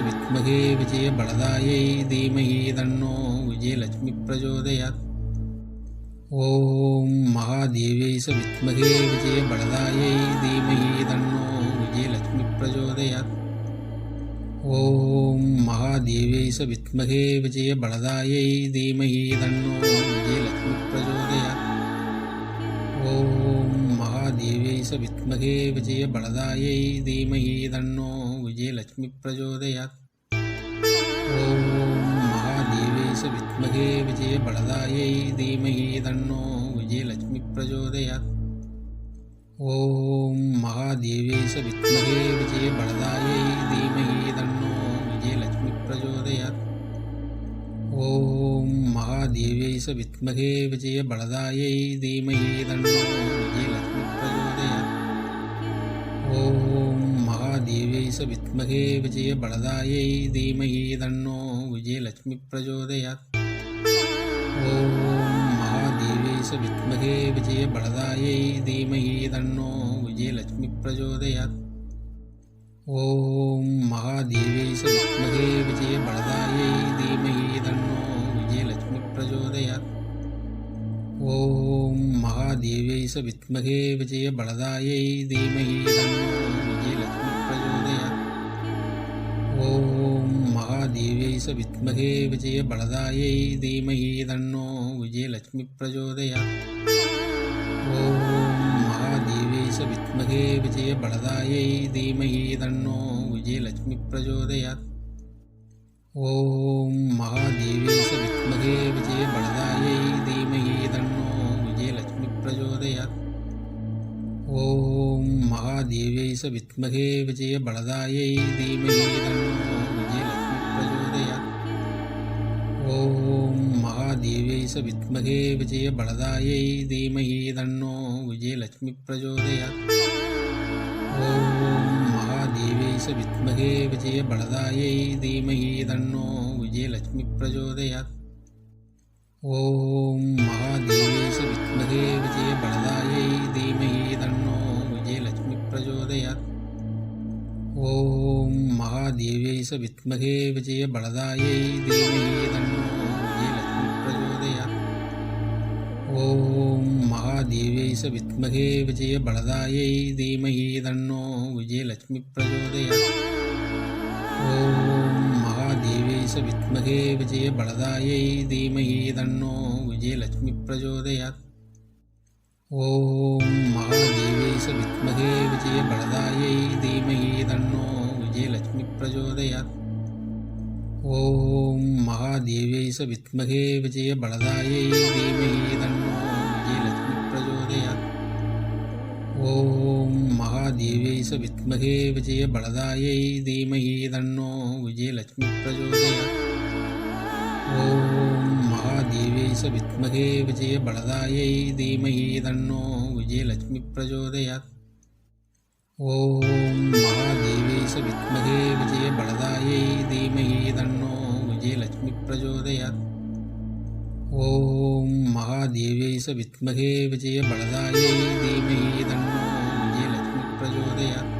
தஸ்ய வித்மகே விஜயபலதாயை தீமகி தன்னோ விஜயலட்சுமி பிரச்சோதயாத் ஓம் மகாதேவியை ச வித்மகே விஜயபலதாயை தீமகி தன்னோ விஜயலட்சுமி பிரச்சோதயாத் ஓம் மகாதேவியை ச வித்மகே விஜயபலதாயை தீமகி தன்னோ விஜயலட்சுமி பிரச்சோதயாத் ஓம் மகாதேவியை ச வித்மகே விஜயபலதாயை தீமகி தன்னோ पूजे लक्ष्मी प्रचोदया महादेवेश विद्महे विजय बलदायै तो तन्नो विजयलक्ष्मी प्रचोदया ॐ महादेवेश विमे विजय बलदायै धीमह तन्नो विजयलक्ष्मी प्रचोदया ॐ महादेवेश विद्महे विजय बलदायै धीमह तन्नो विजयलक्ष्मी प्रचोदया ॐ महादेव्यै स विद्महे विजयबलदायै धीमहि तन्नो विजयलक्ष्मी प्रचोदयात्। ॐ महादेव्यै स विद्महे विजयबलदायै धीमहि तन्नो विजयलक्ष्मी प्रचोदयात्। ॐ महादेव्यै स विद्महे विजयबलदायै धीमहि तन्नो विजयलक्ष्मी प्रचोदयात्। ॐ महादेव्यै स विद्महे विजयबलदायै धीमहि तन्नो विजयलक्ष्मी பிரச்சோதயாத் ஓம் மகாதேவியை ச வித்மகே விஜய பலதாயை தீமகி தன்னோ விஜயலட்சுமி பிரச்சோதயாத் ஓம் மகாதேவியை ச வித்மகே விஜய பலதாயை தீமகி தன்னோ விஜயலட்சுமி பிரச்சோதயாத் ஓம் மகாதேவியை ச வித்மகே விஜய பலதாயை स विद्महे विजयबलदायै धीमहि तन्नो विजयलक्ष्मी प्रचोदयात् ॐ महादेव्यै स विद्महे विजयबलदायै धीमहि तन्नो विजयलक्ष्मी प्रचोदयात् ॐ महादेव्यै स विद्महे विजयबलदायै धीमहि तन्नो विजयलक्ष्मी प्रचोदयात् ॐ महादेव्यै स विद्महे विजयबलदायै धीमहि तन्नो विजयलक्ष्मी பிரச்சோதயாத் ஓம் மகாதேவியை ச வித்மகே விஜய பலதாயை தேவியை தன்னோ தேவி பிரச்சோதயாத் ஓம் மகாதேவியை ச வித்மகே விஜய பலதாயை தீமஹி தன்னோ விஜயலட்சுமி பிரச்சோதயாத் ஓம் மகாதேவியை ச வித்மகே விஜய பலதாயை தீமஹி தன்னோ விஜயலட்சுமி பிரச்சோதயாத் ஓம் स विद्महे विजयबलदायै धीमहि तन्नो विजयलक्ष्मी प्रचोदयात्। ॐ महादेव्यै स विद्महे विजयबलदायै धीमहि तन्नो विजयलक्ष्मी प्रचोदयात्। ॐ महादेव्यै स विद्महे विजयबलदायै धीमहि तन्नो विजयलक्ष्मी प्रचोदयात्। ॐ மகாதேவியை வித்மகே விஜய பலதாயை தீமகி தன்னோ விஜயலட்சுமி பிரச்சோதயாத் ஓம் மகாதேவியை வித்மகே விஜய பலதாயை தீமகி தன்னோ விஜயலட்சுமி பிரச்சோதயாத் ஓம் மகாதேவியை வித்மகே விஜய பலதாயை தீமகி தன்னோ விஜயலட்சுமி பிரச்சோதயாத்